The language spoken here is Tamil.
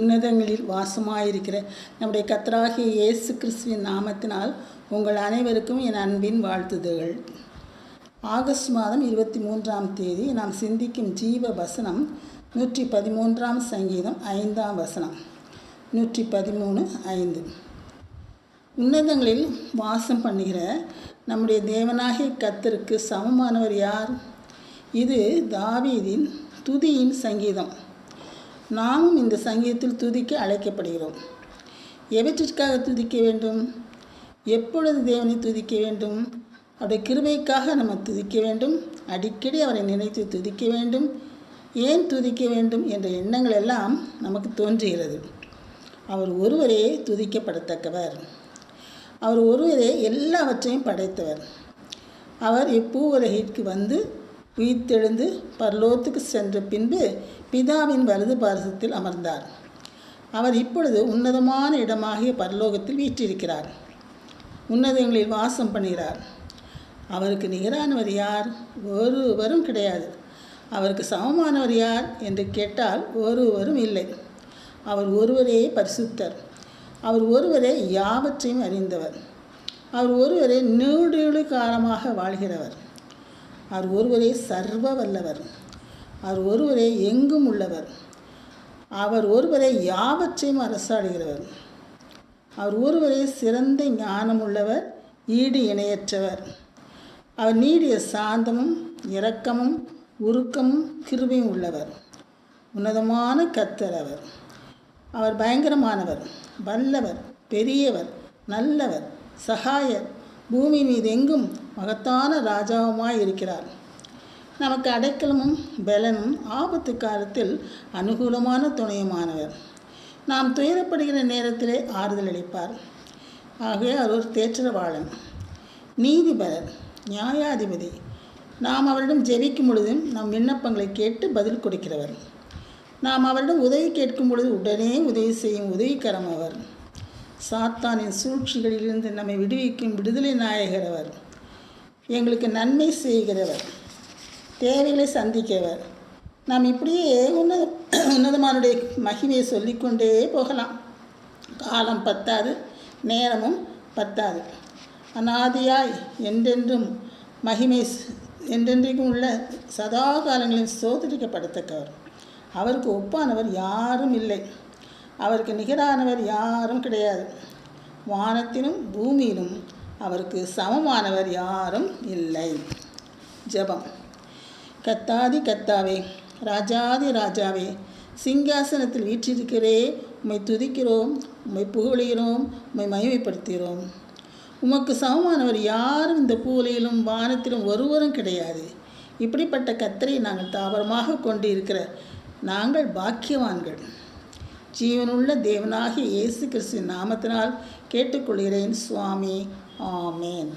உன்னதங்களில் வாசமாயிருக்கிற நம்முடைய கத்தராகிய இயேசு கிறிஸ்துவின் நாமத்தினால் உங்கள் அனைவருக்கும் என் அன்பின் வாழ்த்துதல்கள். ஆகஸ்ட் மாதம் இருபத்தி மூன்றாம் தேதி நாம் சிந்திக்கும் ஜீவ வசனம் நூற்றி பதிமூன்றாம் சங்கீதம் ஐந்தாம் வசனம் நூற்றி பதிமூணு ஐந்து. உன்னதங்களில் வாசம் பண்ணுகிற நம்முடைய தேவனாகிய கத்தருக்கு சமமானவர் யார்? இது தாவீதின் துதியின் சங்கீதம். நாமும் இந்த சங்கீதத்தில் துதிக்க அழைக்கப்படுகிறோம். எவற்றிற்காக துதிக்க வேண்டும்? எப்பொழுது தேவனை துதிக்க வேண்டும்? அவருடைய கிருபைக்காக நம்ம துதிக்க வேண்டும். அடிக்கடி அவரை நினைத்து துதிக்க வேண்டும். ஏன் துதிக்க வேண்டும் என்ற எண்ணங்கள் எல்லாம் நமக்கு தோன்றுகிறது. அவர் ஒருவரே துதிக்கப்படத்தக்கவர். அவர் ஒருவரே எல்லாவற்றையும் படைத்தவர். அவர் இப்பூவுலகிற்கு வந்து உயிர்த்தெழுந்து பரலோகத்துக்கு சென்ற பின்பு பிதாவின் வலது பாரசத்தில் அமர்ந்தார். அவர் இப்பொழுது உன்னதமான இடமாகிய பரலோகத்தில் வீற்றிருக்கிறார். உன்னதங்களில் வாசம் பண்ணுகிறார். அவருக்கு நிகரானவர் யார்? ஒருவரும் கிடையாது. அவருக்கு சமமானவர் யார் என்று கேட்டால் ஒருவரும் இல்லை. அவர் ஒருவரே பரிசுத்தர். அவர் ஒருவரே யாவற்றையும் அறிந்தவர். அவர் ஒருவரே நீடு காலமாக வாழ்கிறவர். அவர் ஒருவரே சர்வ வல்லவர். அவர் ஒருவரே எங்கும் உள்ளவர். அவர் ஒருவரே யாவற்றையும் அரசாடுகிறவர் அவர் ஒருவரே சிறந்த ஞானம் உள்ளவர் ஈடு இணையற்றவர். அவர் நீடிய சாந்தமும் இரக்கமும் உருக்கமும் கிருபையும் உள்ளவர். உன்னதமான கத்தர் அவர். அவர் பயங்கரமானவர் வல்லவர் பெரியவர் நல்லவர் சகாயர் பூமி மீது எங்கும் மகத்தான ராஜாவுமாய் இருக்கிறார் நமக்கு அடைக்கலமும் பலனும் ஆபத்து காலத்தில் அனுகூலமான துணையுமானவர். நாம் துயரப்படுகிற நேரத்திலே ஆறுதல் அளிப்பார். ஆகவே அவர் ஒரு தேற்றவாளன் நீதிபரர் நியாயாதிபதி நாம் அவரிடம் ஜெபிக்கும் பொழுதும் நம் விண்ணப்பங்களை கேட்டு பதில் கொடுக்கிறவர். நாம் அவரிடம் உதவி கேட்கும் பொழுது உடனே உதவி செய்யும் உதவிக்கரம் அவர் சாத்தானின் சூழ்ச்சிகளிலிருந்து நம்மை விடுவிக்கும் விடுதலை நாயகர் அவர் எங்களுக்கு நன்மை செய்கிறவர். தேவைகளை சந்திக்கிறவர். நாம் இப்படியே உன்னத உன்னதமானுடைய மகிமையை சொல்லிக்கொண்டே போகலாம். காலம் பத்தாது நேரமும் பத்தாது. அனாதியாய் என்றென்றும் மகிமை என்றென்றைக்கும் உள்ள சதா காலங்களில் சோதரிக்கப்படத்தக்கவர். அவருக்கு ஒப்பானவர் யாரும் இல்லை. அவருக்கு நிகரானவர் யாரும் கிடையாது. வானத்திலும் பூமியிலும் அவருக்கு சமமானவர் யாரும் இல்லை. ஜபம். கத்தாதி கத்தாவே ராஜாதி ராஜாவே சிங்காசனத்தில் வீற்றிருக்கிறே உம்மை துதிக்கிறோம் உம்மை புகழுகிறோம் உம்மை மகிமைப்படுத்துகிறோம். உமக்கு சமமானவர் யாரும் இந்த பூலையிலும் வானத்திலும் ஒருவரும் கிடையாது. இப்படிப்பட்ட கத்தரை நாங்கள் தாவரமாக கொண்டு இருக்கிற நாங்கள் பாக்கியவான்கள். ஜீவனுள்ள தேவனாகிய இயேசு கிறிஸ்துவின் நாமத்தினால் கேட்டுக்கொள்கிறேன் சுவாமி. ஆமேன்.